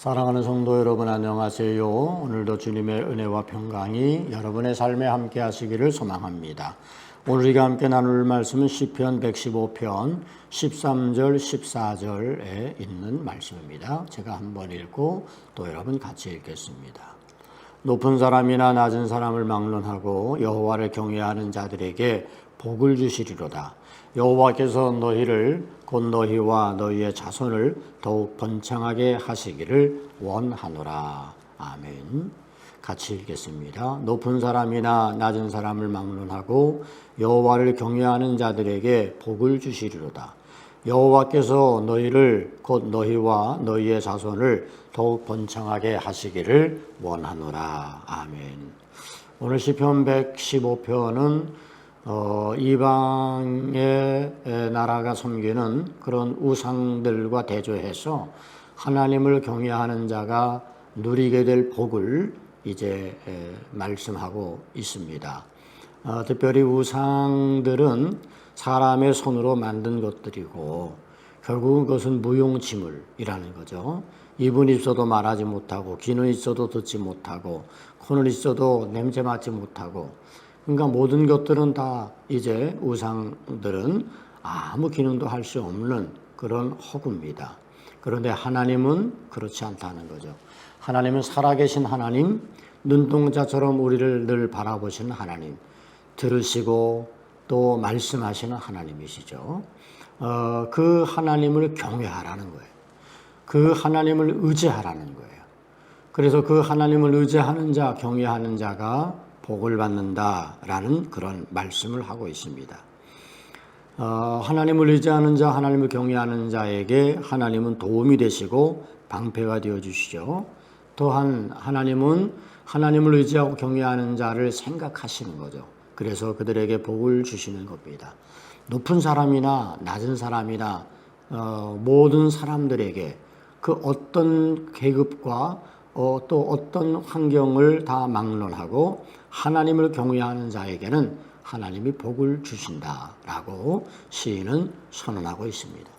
사랑하는 성도 여러분 안녕하세요. 오늘도 주님의 은혜와 평강이 여러분의 삶에 함께 하시기를 소망합니다. 오늘 우리가 함께 나눌 말씀은 시편 115편 13절 14절에 있는 말씀입니다. 제가 한번 읽고 또 여러분 같이 읽겠습니다. 높은 사람이나 낮은 사람을 막론하고 여호와를 경외하는 자들에게 복을 주시리로다. 여호와께서 너희를 곧 너희와 너희의 자손을 더욱 번창하게 하시기를 원하노라. 아멘. 같이 읽겠습니다. 높은 사람이나 낮은 사람을 막론하고 여호와를 경외하는 자들에게 복을 주시리로다. 여호와께서 너희를 곧 너희와 너희의 자손을 더욱 번창하게 하시기를 원하노라. 아멘. 오늘 시편 115편은 어, 이방의 나라가 섬기는 그런 우상들과 대조해서 하나님을 경외하는 자가 누리게 될 복을 이제 에, 말씀하고 있습니다. 어, 특별히 우상들은 사람의 손으로 만든 것들이고 결국은 그것은 무용지물이라는 거죠. 입은 있어도 말하지 못하고 귀는 있어도 듣지 못하고 코는 있어도 냄새 맡지 못하고 그러니까 모든 것들은 다 이제 우상들은 아무 기능도 할 수 없는 그런 허구입니다. 그런데 하나님은 그렇지 않다는 거죠. 하나님은 살아계신 하나님, 눈동자처럼 우리를 늘 바라보시는 하나님, 들으시고 또 말씀하시는 하나님이시죠. 어, 그 하나님을 경외하라는 거예요. 그 하나님을 의지하라는 거예요. 그래서 그 하나님을 의지하는 자, 경외하는 자가 복을 받는다라는 그런 말씀을 하고 있습니다. 어, 하나님을 의지하는 자, 하나님을 경외하는 자에게 하나님은 도움이 되시고 방패가 되어 주시죠. 또한 하나님은 하나님을 의지하고 경외하는 자를 생각하시는 거죠. 그래서 그들에게 복을 주시는 겁니다. 높은 사람이나 낮은 사람이나 어, 모든 사람들에게 그 어떤 계급과 어, 또 어떤 환경을 다 막론하고 하나님을 경외하는 자에게는 하나님이 복을 주신다라고 시인은 선언하고 있습니다.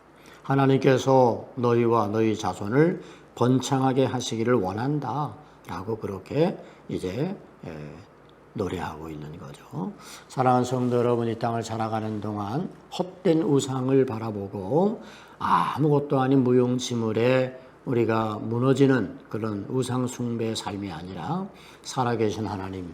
하나님께서 너희와 너희 자손을 번창하게 하시기를 원한다라고 그렇게 이제 에, 노래하고 있는 거죠. 사랑하는 성도 여러분, 이 땅을 살아가는 동안 헛된 우상을 바라보고 아무것도 아닌 무용지물에 우리가 무너지는 그런 우상 숭배의 삶이 아니라 살아계신 하나님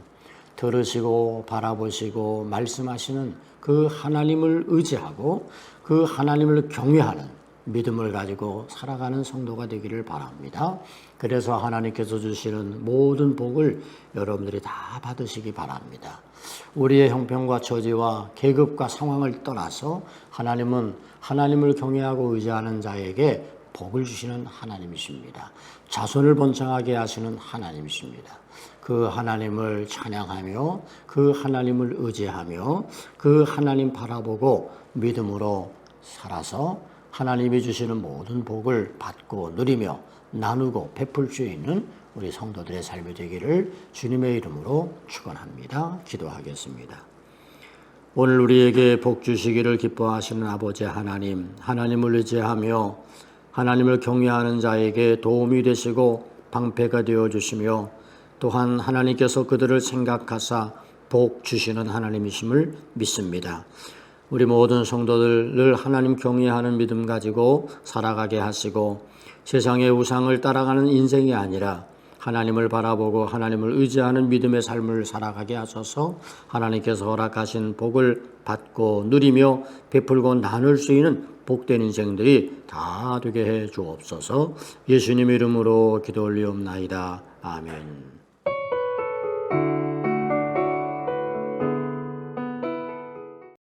들으시고 바라보시고 말씀하시는 그 하나님을 의지하고 그 하나님을 경외하는 믿음을 가지고 살아가는 성도가 되기를 바랍니다. 그래서 하나님께서 주시는 모든 복을 여러분들이 다 받으시기 바랍니다. 우리의 형편과 처지와 계급과 상황을 떠나서 하나님은 하나님을 경외하고 의지하는 자에게 복을 주시는 하나님이십니다. 자손을 번창하게 하시는 하나님이십니다. 그 하나님을 찬양하며 그 하나님을 의지하며 그 하나님 바라보고 믿음으로 살아서 하나님이 주시는 모든 복을 받고 누리며 나누고 베풀 수 있는 우리 성도들의 삶이 되기를 주님의 이름으로 축원합니다. 기도하겠습니다. 오늘 우리에게 복 주시기를 기뻐하시는 아버지 하나님, 하나님을 의지하며 하나님을 경외하는 자에게 도움이 되시고 방패가 되어 주시며 또한 하나님께서 그들을 생각하사 복 주시는 하나님이심을 믿습니다. 우리 모든 성도들을 하나님 경외하는 믿음 가지고 살아가게 하시고 세상의 우상을 따라가는 인생이 아니라 하나님을 바라보고 하나님을 의지하는 믿음의 삶을 살아가게 하셔서 하나님께서 허락하신 복을 받고 누리며 베풀고 나눌 수 있는 복된 인생들이 다 되게 해 주옵소서 예수님 이름으로 기도 올리옵나이다. 아멘.